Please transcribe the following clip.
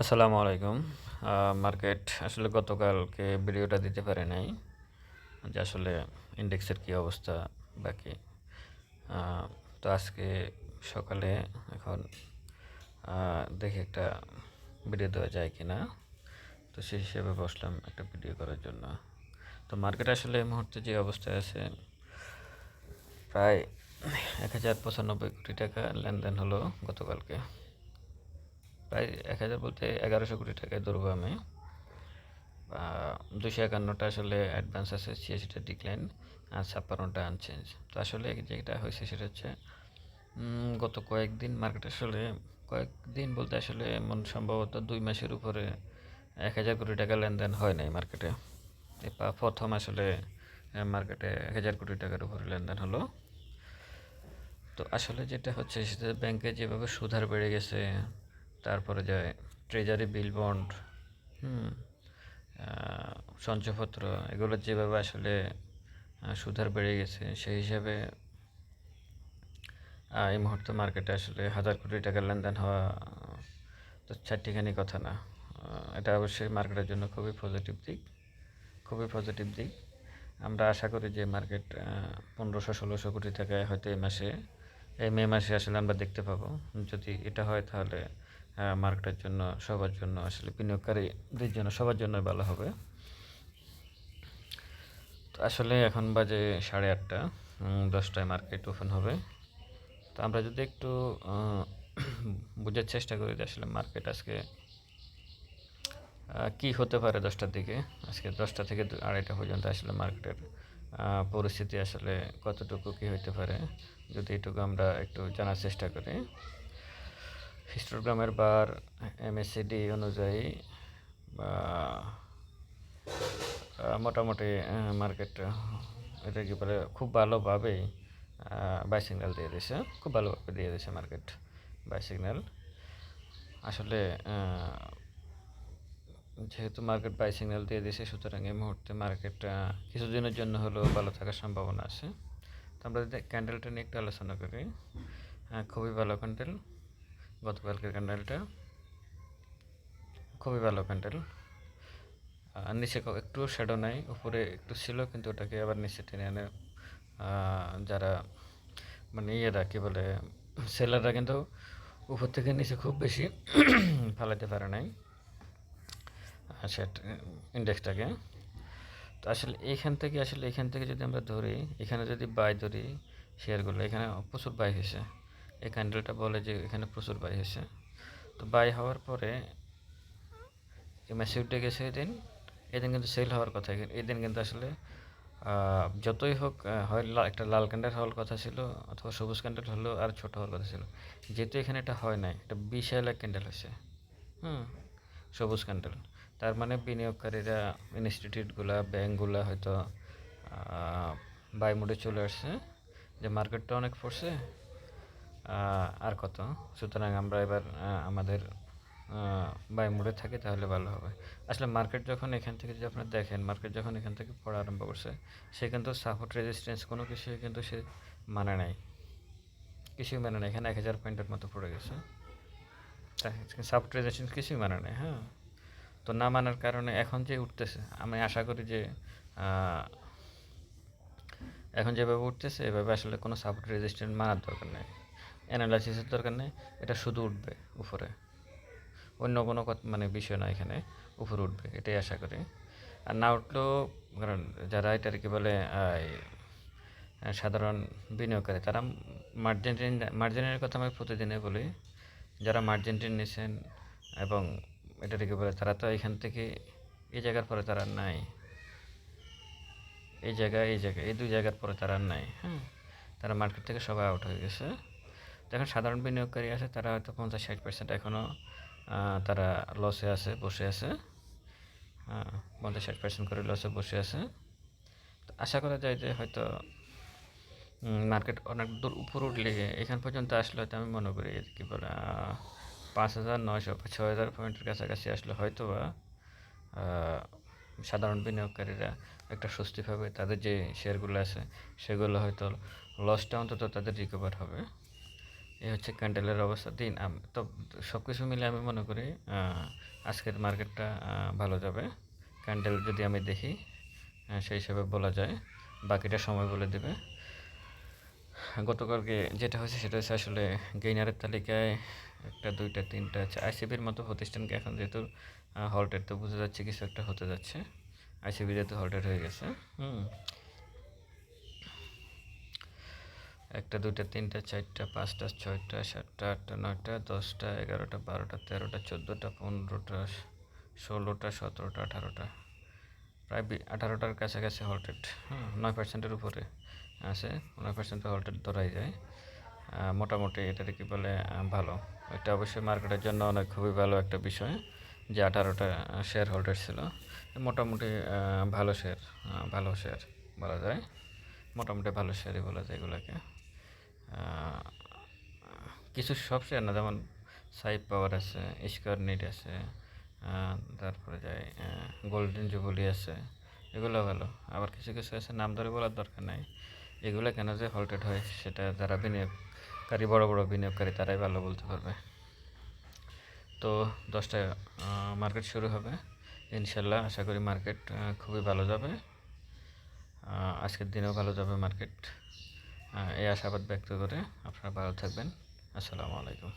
আসসালামু আলাইকুম। মার্কেট আসলে গতকালকে ভিডিওটা দিতে পারে নাই যে আসলে ইন্ডেক্সের কী অবস্থা বাকি। তো আজকে সকালে এখন দেখি একটা ভিডিও দেওয়া যায় কি না তো সেই হিসেবে বসলাম একটা ভিডিও করার জন্য। তো মার্কেট আসলে এই মুহূর্তে যে অবস্থায় আছে, প্রায় এক হাজার পঁচানব্বই কোটি টাকা লেনদেন হলো গতকালকে। প্রায় এক হাজার বলতে এগারোশো কোটি টাকায় ধরবো আমি। দুশো একান্নটা আসলে অ্যাডভান্স আছে, ছিয়াশিটা ডিক্লাইন আর ছাপ্পান্নটা আনচেঞ্জ তো আসলে যেটা হয়েছে সেটা হচ্ছে গত কয়েকদিন মার্কেট আসলে, কয়েকদিন বলতে আসলে মন সম্ভবত দুই মাসের উপরে এক হাজার কোটি টাকা লেনদেন হয় নাই মার্কেটে প্রথম আসলে মার্কেটে এক হাজার কোটি টাকার উপরে লেনদেন হলো। তো আসলে যেটা হচ্ছে, সেটা ব্যাংকে যেভাবে সুধার বেড়ে গেছে তারপরে যায় ট্রেজারি বিল বন্ড হুম সঞ্চয়পত্র, এগুলো যেভাবে আসলে সুধার বেড়ে গেছে, সেই হিসাবে এই মুহূর্তে মার্কেটে আসলে হাজার কোটি টাকার লেনদেন হওয়া তো চারটিখানি কথা না। এটা অবশ্যই মার্কেটের জন্য খুবই পজিটিভ দিক, খুবই পজিটিভ দিক। আমরা আশা করি যে মার্কেট পনেরোশো, ষোলোশো কোটি টাকায় হয়তো এই মাসে, এই মে মাসে আসলে আমরা দেখতে পাবো। যদি এটা হয় তাহলে মার্কেটের জন্য, সবার জন্য, আসলে বিনিয়োগকারীদের জন্য, সবার জন্য ভালো হবে। তো আসলে এখন বাজে সাড়ে আটটা দশটায় মার্কেট ওপেন হবে। তো আমরা যদি একটু বোঝার চেষ্টা করি যে আসলে মার্কেট আজকে কি হতে পারে দশটার দিকে। আজকে দশটা থেকে আড়াইটা পর্যন্ত আসলে মার্কেটের পরিস্থিতি আসলে কতটুকু কি হতে পারে, যদি এটুকু আমরা একটু জানার চেষ্টা করি। হিস্টোগ্রামের বার এমএসসিডি অনুযায়ী বা মোটামুটি মার্কেট এটা কি বলে খুব ভালোভাবেই বাই সিগন্যাল দিয়ে দিয়েছে খুব ভালোভাবে দিয়ে দিয়েছে মার্কেট বাই সিগন্যাল আসলে যেহেতু মার্কেট বাই সিগন্যাল দিয়ে দিয়েছে সুতরাং এই মুহূর্তে মার্কেট কিছুদিনের জন্য হলেও ভালো থাকার সম্ভাবনা আছে। তো আমরা যদি ক্যান্ডেলটা নিয়ে একটু আলোচনা করি খুবই ভালো ক্যান্ডেল গতকালকের ক্যান্ডেলটা খুবই ভালো ক্যান্ডেল নিচে একটু শ্যাডো নাই, উপরে একটু ছিল, কিন্তু ওটাকে আবার নিচে টেনে এনে যারা মানে ইয়েরা, কী বলে সেলাররা কিন্তু উপর থেকে নিচে খুব বেশি ফালাতে পারে নাই সেট ইন্ডেক্সটাকে তো আসলে এইখান থেকে, আসলে এখান থেকে যদি আমরা ধরি, এখানে যদি বাই ধরি শেয়ারগুলো এখানে প্রচুর বাই হয়েছে। এই ক্যান্ডেলটা বলে যে এখানে প্রচুর বাই হয়েছে। তো বাই হওয়ার পরে এমএসি উঠে গেছে এদিন। এদিন কিন্তু সেল হওয়ার কথা। এদিন কিন্তু আসলে যতই হোক হয় একটা লাল ক্যান্ডেল হওয়ার কথা ছিল অথবা সবুজ ক্যান্ডেল হলো আর ছোট হওয়ার কথা ছিল। যেহেতু এখানে এটা হয় নাই, এটা বিশাল এক ক্যান্ডেল হয়েছে। হুম, সবুজ ক্যান্ডেল। তার মানে বিনিয়োগকারীরা ইনস্টিটিউটগুলা ব্যাঙ্কগুলা হয়তো বাই মোডে চলে আসছে। যে মার্কেটটা অনেক পড়ছে আর কত? সুতরাং আমরা এবার আমাদের বাই মোডে থাকি তাহলে ভালো হবে। আসলে মার্কেট যখন এখান থেকে যদি আপনারা দেখেন মার্কেট যখন এখান থেকে পড়া আরম্ভ করছে, সে কিন্তু সাপোর্ট রেজিস্ট্যান্স কোনো কিছুই কিন্তু সে মানে নাই। কিছুই মানে নাই। এখানে এক হাজার পয়েন্টের মতো পড়ে গেছে। সাপোর্ট রেজিস্ট্যান্স কিছুই মানে নাই হ্যাঁ। তো না মানার কারণে এখন যে উঠতেছে, আমি আশা করি যে এখন যেভাবে উঠতেছে, এভাবে আসলে কোনো সাপোর্ট রেজিস্ট্যান্ট মানার দরকার নেই। অ্যানালাইসিসের দরকার নেই, এটা শুধু উঠবে উপরে। অন্য কোনো মানে বিষয় না এখানে, উপরে উঠবে, এটাই আশা করি। আর না উঠলেও, কারণ যারা এটা আর কি বলে সাধারণ বিনিয়োগকারী, তারা মার্জিন মার্জিনের কথা আমি প্রতিদিনে বলি। যারা মার্জিন ঋণ নিছেন এবং এটা কি বলে, তারা তো এখান থেকে এই জায়গার পরে তারা নাই। এই জায়গায় এই জায়গায়, এই দুই জায়গার পরে তারা নাই হ্যাঁ? তারা মার্কেট থেকে সবাই আউট হয়ে গেছে। দেখেন সাধারণ বিনিয়োগকারী আছে, তারা হয়তো পঞ্চাশ ষাট পার্সেন্ট এখনও তারা লসে আছে, বসে আছে। পঞ্চাশ ষাট পার্সেন্ট করে লসে বসে আছে। তো আশা করা যায় যে হয়তো মার্কেট অনেক দূর উপর উঠলে, এখান পর্যন্ত আসলে হয়তো আমি মনে করি, কি বলে পাঁচ হাজার নয়শো বা হাজার পয়েন্টের কাছাকাছি আসলে হয়তো বা সাধারণ বিনিয়োগকারীরা একটা স্বস্তি পাবে। তাদের যে শেয়ারগুলো আছে, সেগুলো হয়তো লসটা অন্তত তাদের রিকভার হবে। এই হচ্ছে ক্যান্ডেলের অবস্থা, দিন তো সব কিছু মিলে আমি মনে করি আজকের মার্কেটটা ভালো যাবে। ক্যান্ডেল যদি আমি দেখি সেই হিসাবে বলা যায়, বাকিটা সময় বলে দেবে। গতকালকে যেটা হয়েছে সেটা হচ্ছে আসলে গেইনারের তালিকায় একটা, দুইটা, তিনটা আছে আইসিবির মতো প্রতিষ্ঠানকে এখন যেহেতু হল্টেড, তো বোঝা যাচ্ছে কিছু একটা হতে যাচ্ছে। আইসিবি যেহেতু হল্টেড হয়ে গেছে, হুম। একটা, দুইটা, তিনটা, চারটা, পাঁচটা, ছয়টা, সাতটা, আটটা, নয়টা, দশটা, এগারোটা, বারোটা, তেরোটা, চোদ্দোটা, পনেরোটা, ষোলোটা, সতেরোটা, আঠারোটা। প্রায় আঠারোটার কাছাকাছি হল্টেড হ্যাঁ নয় পার্সেন্টের উপরে আছে। নয় পার্সেন্ট হল্টেড ধরাই যায়। মোটামুটি এটাতে কি বলে ভালো। এটা অবশ্যই মার্কেটের জন্য অনেক খুবই ভালো একটা বিষয় যে আঠারোটা শেয়ার হোল্ডার ছিল। মোটামুটি ভালো শেয়ার ভালো শেয়ার বলা যায়। মোটামুটি ভালো শেয়ারই বলা যায় এগুলোকে। কিছু সব শেয়ার না, যেমন সাইপ পাওয়ার আছে স্কোয়ার নিট আছে তারপরে যায় গোল্ডেন জুবলি আছে, এগুলো ভালো। আবার কিছু কিছু আছে, নাম ধরে বলার দরকার নাই। এগুলো কেন যে হল্টেড হয়, সেটা যারা বিনিয়োগকারী, বড় বড় বিনিয়োগকারী, তারাই ভালো বলতে পারবে। তো দশটায় মার্কেট শুরু হবে। ইনশাল্লাহ আশা করি মার্কেট খুবই ভালো যাবে। আজকের দিনেও ভালো যাবে মার্কেট এই আশাবাদ ব্যক্ত করে আপনারা ভালো থাকবেন। আসসালামু আলাইকুম।